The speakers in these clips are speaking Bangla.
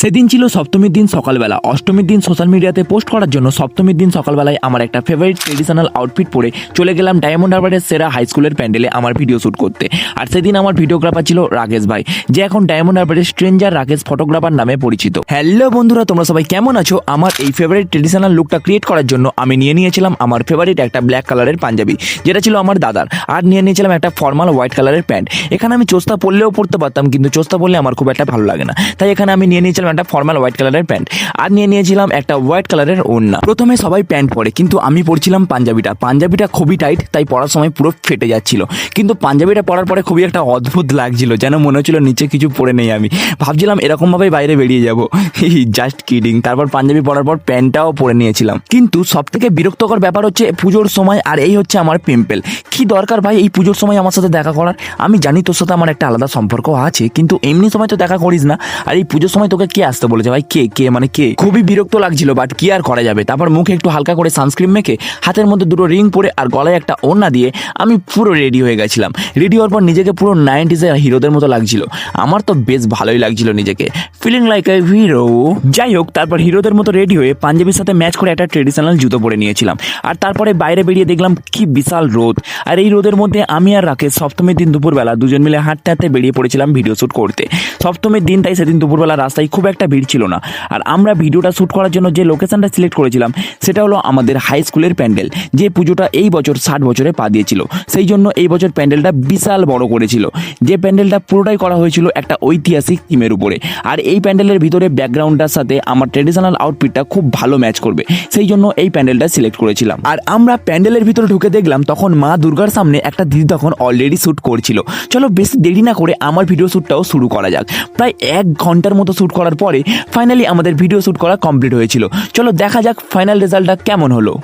সেদিন ছিল সপ্তমীর দিন সকালবেলা। অষ্টমীর দিন সোশ্যাল মিডিয়াতে পোস্ট করার জন্য সপ্তমীর দিন সকালবেলায় আমার একটা ফেভারিট ট্রেডিশনাল আউটফিট পরে চলে গেলাম ডায়মন্ড হারবারের সেরা হাই স্কুলের প্যান্ডেলে আমার ভিডিও শ্যুট করতে। আর সেদিন আমার ভিডিওগ্রাফার ছিল রাকেশ ভাই, যে এখন ডায়মন্ড হারবারের স্ট্রেঞ্জার রাকেশ ফটোগ্রাফার নামে পরিচিত। হ্যালো বন্ধুরা, তোমরা সবাই কেমন আছো? আমার এই ফেভারিট ট্রেডিশনাল লুকটা ক্রিয়েট করার জন্য আমি নিয়ে নিয়েছিলাম আমার ফেভারিট একটা ব্ল্যাক কালারের পাঞ্জাবি, যেটা ছিল আমার দাদার। আর নিয়ে নিয়েছিলাম একটা ফর্মাল হোয়াইট কালারের প্যান্ট এখানে আমি চোস্তা পরলেও পরতে পারতাম, কিন্তু চোস্তা পরলে আমার খুব একটা ভালো লাগে না। তাই এখানে আমি নিয়ে নিয়েছিলাম একটা ফর্মাল হোয়াইট কালারের প্যান্ট আর নিয়ে নিয়েছিলাম একটা হোয়াইট কালারের ওড়না। প্রথমে সবাই প্যান্ট পরে, কিন্তু আমি পরছিলাম পাঞ্জাবিটা। পাঞ্জাবিটা খুবই টাইট তাই পরার সময় পুরো ফেটে যাচ্ছিল। কিন্তু পাঞ্জাবিটা পরার পরে খুবই একটা অদ্ভুত লাগছিল, যেন মনে হচ্ছিল নিচে কিছু পরে নেই আমি। ভাবছিলাম এরকমভাবেই বাইরে বেরিয়ে যাব। জাস্ট কিডিং তারপর পাঞ্জাবি পরার পর প্যান্টটাও পরে নিয়েছিলাম। কিন্তু সব থেকে বিরক্তকর ব্যাপার হচ্ছে পুজোর সময়, আর এই হচ্ছে আমার পিম্পল কি দরকার ভাই এই পুজোর সময় আমার সাথে দেখা করার? আমি জানি তোর সাথে আমার একটা আলাদা সম্পর্ক আছে, কিন্তু এমনি সময় তো দেখা করিস না। আর এই পুজোর সময় তোকে কে আসতে বলেছে? ভাই, কে কে মানে কে? খুবই বিরক্ত লাগছিল বাট কি আর করা যাবে? তারপর মুখে একটু হালকা করে সানস্ক্রিন মেখে হাতের মধ্যে দুটো রিং পরে আর গলায় একটা ওড়না দিয়ে আমি পুরো রেডি হয়ে গেছিলাম। রেডি হওয়ার পর নিজেকে পুরো নাইনটিসের হিরোদের মতো লাগছিল। আমার তো বেশ ভালোই লাগছিল নিজেকে। ফিলিং লাইক এ হিরো যাই হোক, তারপর হিরোদের মতো রেডি হয়ে পাঞ্জাবির সাথে ম্যাচ করে একটা ট্রেডিশনাল জুতো পরে নিয়েছিলাম। আর তারপরে বাইরে বেরিয়ে দেখলাম, কি বিশাল রোদ। আর এই রোদের মধ্যে আমি আর রাকেশ সপ্তমীর দিন দুপুরবেলা দুজন মিলে হাঁটতে হাঁটতে বেরিয়ে পড়েছিলাম ভিডিও শ্যুট করতে। সপ্তমীর দিন তাই সেদিন দুপুরবেলা রাস্তায় খুব একটা ভিড় ছিল না। আর আমরা ভিডিওটা শ্যুট করার জন্য যে লোকেশনটা সিলেক্ট করেছিলাম, সেটা হলো আমাদের হাই স্কুলের প্যান্ডেল, যে পুজোটা এই বছর ষাট বছরে পা দিয়েছিল। সেই জন্য এই বছর প্যান্ডেলটা বিশাল বড় করেছিল। যে প্যান্ডেলটা পুরোটাই করা হয়েছিল একটা ঐতিহাসিক থিমের উপরে। আর এই প্যান্ডেলের ভিতরে ব্যাকগ্রাউন্ডটার সাথে আমার ট্রেডিশনাল আউটফিটটা খুব ভালো ম্যাচ করবে। সেই জন্য এই প্যান্ডেলটা সিলেক্ট করেছিলাম। আর আমরা প্যান্ডেলের ভিতরে ঢুকে দেখলাম, তখন মা দুর্গার সামনে একটা দিদি তখন অলরেডি শ্যুট করছিল। চলো বেশি দেরি না করে আমার ভিডিও শ্যুটটাও শুরু করা যাক। প্রায় এক ঘণ্টার মতো শ্যুট করার পরে ফাইনালি আমাদের ভিডিও শ্যুট করা কমপ্লিট হয়েছিল। চলো দেখা যাক ফাইনাল রেজাল্টটা কেমন হলো।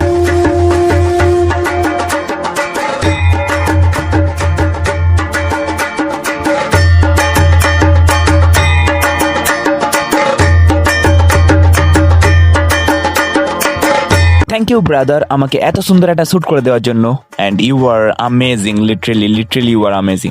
থ্যাংক ইউ ব্রাদার আমাকে এত সুন্দর একটা শ্যুট করে দেওয়ার জন্য। And you are amazing literally literally you are amazing